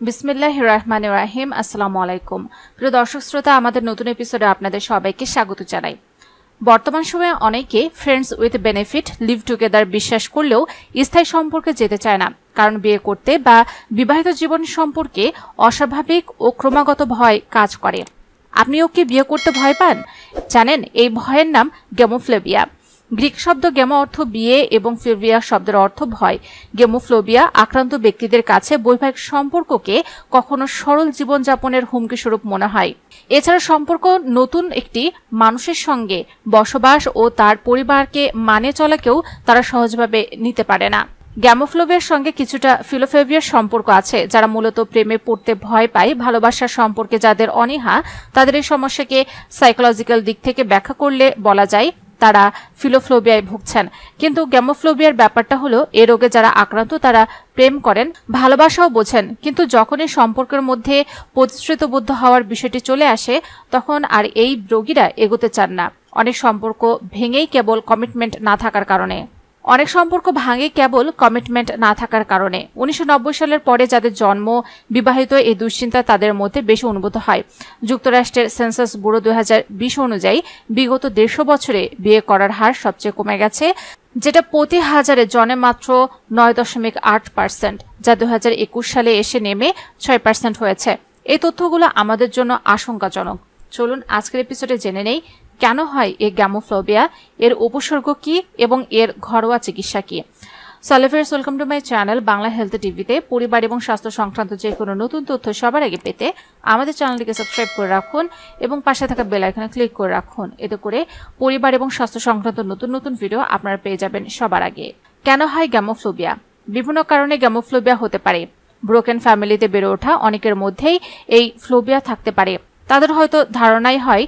বিসমিল্লাহ রহমান রাহিম। আসসালামু আলাইকুম। প্রিয় দর্শক শ্রোতা, আমাদের নতুন এপিসোডে আপনাদের সবাইকে স্বাগত জানাই। বর্তমান সময়ে অনেকে friends with benefit live together বিশ্বাস করলেও স্থায়ী সম্পর্কে যেতে চায় না। কারণ বিয়ে করতে বা বিবাহিত জীবন সম্পর্কে অস্বাভাবিক ও ক্রমাগত ভয় কাজ করে। আপনিও কি বিয়ে করতে ভয় পান? জানেন, এই ভয়ের নাম গেমোফ্লেবিয়া। গ্রিক শব্দ গেমো অর্থ বিয়ে এবং ফ্লোবিয়া শব্দের অর্থ ভয়। গেমোফ্লোবিয়া, আক্রান্ত ব্যক্তিদের কাছে বৈবাহিক সম্পর্ককে কখনো সরল জীবনযাপনের হুমকি স্বরূপ মনে হয়। এছাড়া সম্পর্ক নতুন একটি মানুষের সঙ্গে বসবাস ও তার পরিবারকে মানে চলাকেও তারা সহজভাবে নিতে পারে না। গ্যামোফ্লোবিয়ার সঙ্গে কিছুটা ফিলোফেবিয়ার সম্পর্ক আছে, যারা মূলত প্রেমে পড়তে ভয় পায় ভালোবাসার সম্পর্কে যাদের অনীহা, তাদের এই সমস্যাকে সাইকোলজিক্যাল দিক থেকে ব্যাখ্যা করলে বলা যায় তারা ফিলোফ্লোবিয়ায় ভুগছেন। কিন্তু গ্যামোফ্লোবিয়ার ব্যাপারটা হলো, এ রোগে যারা আক্রান্ত তারা প্রেম করেন, ভালোবাসাও বোঝেন। কিন্তু যখনই সম্পর্কের মধ্যে প্রতিশ্রুতবদ্ধ হওয়ার বিষয়টি চলে আসে, তখন আর এই রোগীরা এগোতে চান না। অনেক সম্পর্ক ভেঙেই কেবল কমিটমেন্ট না থাকার কারণে। অনেক সম্পর্ক ভাঙে কেবল কমিটমেন্ট না থাকার কারণে। উনিশশো নব্বই সালের পরে যাদের জন্ম বিবাহিত এই দুশ্চিন্তা তাদের মধ্যে বেশি অনুভূত হয়। যুক্তরাষ্ট্রের সেন্সাস ব্যুরো দু হাজার বিশ অনুযায়ী বিগত দেড়শো বছরে বিয়ে করার হার সবচেয়ে কমে গেছে, যেটা প্রতি হাজারে জনে মাত্র নয় দশমিক আট পার্সেন্ট যা দু হাজার একুশ সালে এসে নেমে ছয় পার্সেন্ট হয়েছে। এই তথ্যগুলো আমাদের জন্য আশঙ্কাজনক। চলুন আজকের এপিসোডে জেনে নেই কেন হয় এই গ্যামোফ্লোবিয়া এর উপসর্গ কি এবং এর ঘরোয়া চিকিৎসা কি? সলেফেয়ার্স welcome to my channel Bangla health টিভিতে। পরিবার এবং স্বাস্থ্য সংক্রান্ত যে কোনো নতুন তথ্য সবার আগে পেতে আমাদের চ্যানেলটিকে সাবস্ক্রাইব করে রাখুন এবং পাশে থাকা বেল আইকনে ক্লিক করে রাখুন। এতে করে পরিবার এবং স্বাস্থ্য সংক্রান্ত নতুন নতুন ভিডিও আপনারা পেয়ে যাবেন সবার আগে। কেন হয় গ্যামোফ্লোবিয়া বিভিন্ন কারণে গ্যামোফ্লোবিয়া হতে পারে। ব্রোকেন ফ্যামিলিতে বেড়ে ওঠা অনেকের মধ্যেই এই ফ্লোবিয়া থাকতে পারে। তাদের হয়তো ধারণাই হয়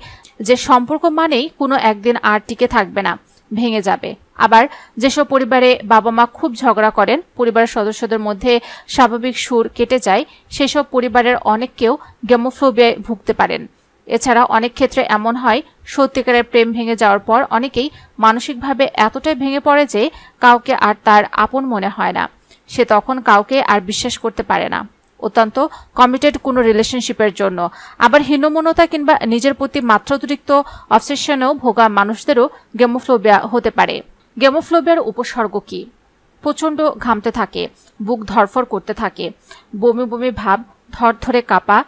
যে সম্পর্ক মানেই কোনো একদিন আর টিকে থাকবে না, ভেঙে যাবে। আবার যেসব পরিবারে বাবা মা খুব ঝগড়া করেন, পরিবারের সদস্যদের মধ্যে স্বাভাবিক সুর কেটে যায়, সেসব পরিবারের অনেককেও গেমোফোবিয়ায় ভুগতে পারেন। এছাড়া অনেক ক্ষেত্রে এমন হয়, সত্যিকারের প্রেম ভেঙে যাওয়ার পর অনেকেই মানসিকভাবে এতটাই ভেঙে পড়ে যে কাউকে আর তার আপন মনে হয় না। সে তখন কাউকে আর বিশ্বাস করতে পারে না। অত্যন্ত কমিটেড কোনো রিলেশনশিপের জন্য। আবার হীনমনতা কিংবা নিজের প্রতি মাত্রাতিরিক্ত অবসেশনেও ভোগা মানুষদেরও গেমোফ্লোবিয়া হতে পারে। গেমোফ্লোবিয়ার উপসর্গ কি? প্রচণ্ড ঘামতে থাকে, বুক ধরফর করতে থাকে, বমি বমি ভাব ধর ধরে কাঁপা,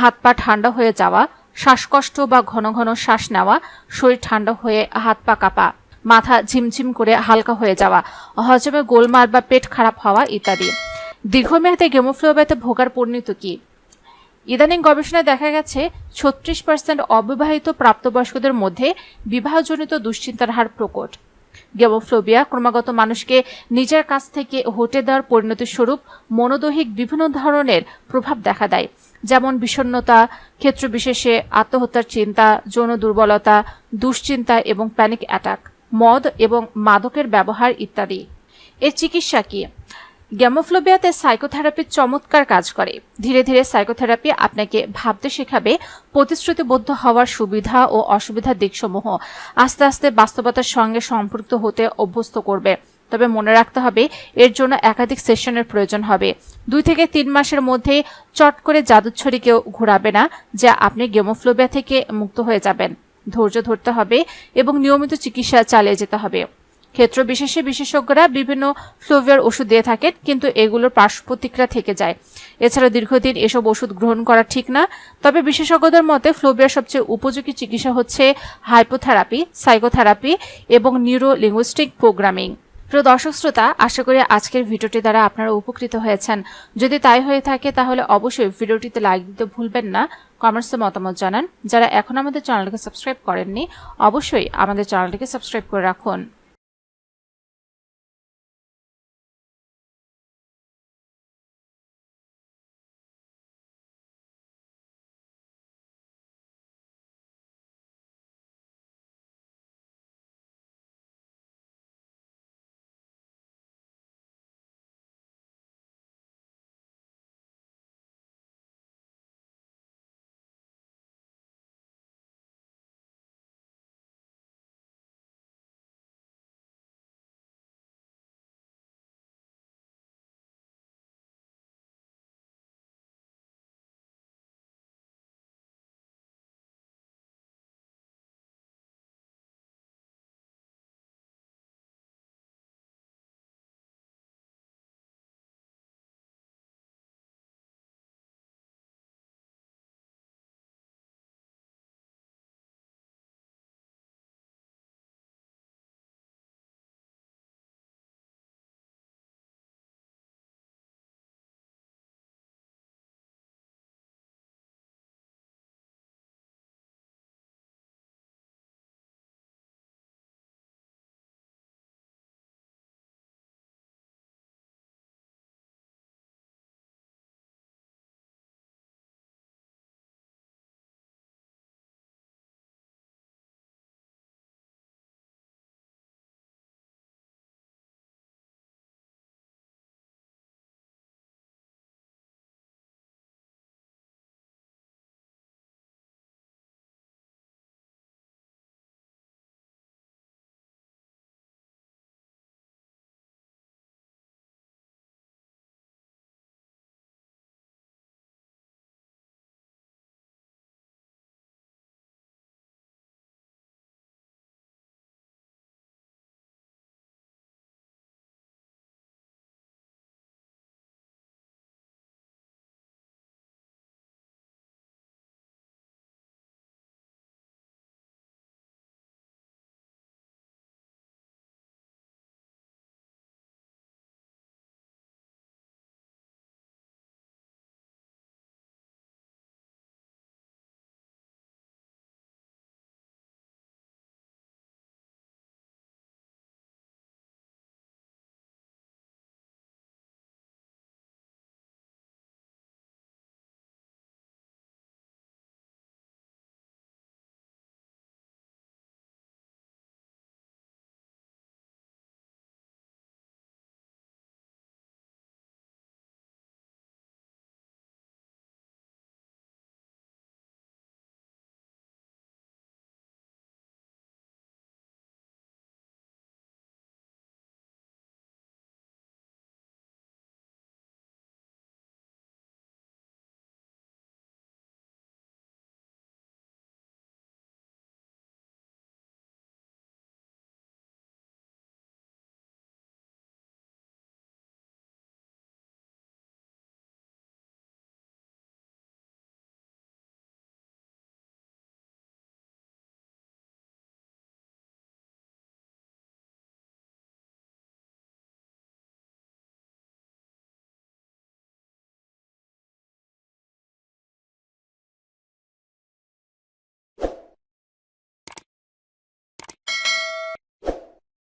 হাত পা ঠান্ডা হয়ে যাওয়া, শ্বাসকষ্ট বা ঘন ঘন শ্বাস নেওয়া, শরীর ঠান্ডা হয়ে হাত পা কাঁপা, মাথা ঝিমঝিম করে হালকা হয়ে যাওয়া, হজমে গোলমাল বা পেট খারাপ হওয়া ইত্যাদি। দীর্ঘমেয়াদে গেমোফ্লোবিয়াতে ভোগার পরিণত কি? ইদানিং গবেষণায় দেখা গেছে, ছত্রিশ পার্সেন্ট অবিবাহিত প্রাপ্তবয়স্কদের মধ্যে বিবাহজনিত দুশ্চিন্তার হার প্রকট। গেমোফ্লোবিয়া ক্রমাগত মানুষকে নিজের কাছ থেকে হটে দেওয়ার পরিণতি স্বরূপ মনোদৈহিক বিভিন্ন ধরনের প্রভাব দেখা দেয়। যেমন বিষণ্নতা ক্ষেত্রবিশেষে আত্মহত্যার চিন্তা, যৌন দুর্বলতা, দুশ্চিন্তা এবং প্যানিক অ্যাটাক মদ এবং মাদকের ব্যবহার ইত্যাদি। এর চিকিৎসা কি? গ্যামোফ্লোবিয়াতে সাইকোথেরাপির চমৎকার কাজ করে। ধীরে ধীরে সাইকোথেরাপি আপনাকে ভাবতে শেখাবে প্রতিশ্রুতিবদ্ধ হওয়ার সুবিধা ও অসুবিধার দিকসমূহ। আস্তে আস্তে বাস্তবতার সঙ্গে সম্পৃক্ত হতে অভ্যস্ত করবে। তবে মনে রাখতে হবে, এর জন্য একাধিক সেশনের প্রয়োজন হবে। দুই থেকে তিন মাসের মধ্যে চট করে জাদুচ্ছরি কেউ ঘোরাবে না, যা আপনি গেমোফ্লোবিয়া থেকে মুক্ত হয়ে যাবেন। ধৈর্য ধরতে হবে এবং নিয়মিত চিকিৎসা চালিয়ে যেতে হবে। ক্ষেত্র বিশেষে বিশেষজ্ঞরা বিভিন্ন ফ্লোভিয়ার ওষুধ দিয়ে থাকেন, কিন্তু এগুলোর পার্শ্ব প্রতিক্রিয়া থেকে যায়। এছাড়া দীর্ঘদিন এসব ওষুধ গ্রহণ করা ঠিক না, তবে বিশেষজ্ঞদের মতে ফ্লোভিয়ার সবচেয়ে উপযোগী চিকিৎসা হচ্ছে হাইপোথেরাপি, সাইকোথেরাপি এবং নিউরো লিঙ্গুইস্টিক প্রোগ্রামিং। প্রিয় দর্শক শ্রোতা, আশা করি আজকের ভিডিওটি দ্বারা আপনারা উপকৃত হয়েছেন। যদি তাই হয়ে থাকে তাহলে অবশ্যই ভিডিওটিতে লাইক দিতে ভুলবেন না, কমেন্টসে মতামত জানান। যারা এখন আমাদের চ্যানেলটিকে সাবস্ক্রাইব করেননি, অবশ্যই আমাদের চ্যানেলটিকে সাবস্ক্রাইব করে রাখুন।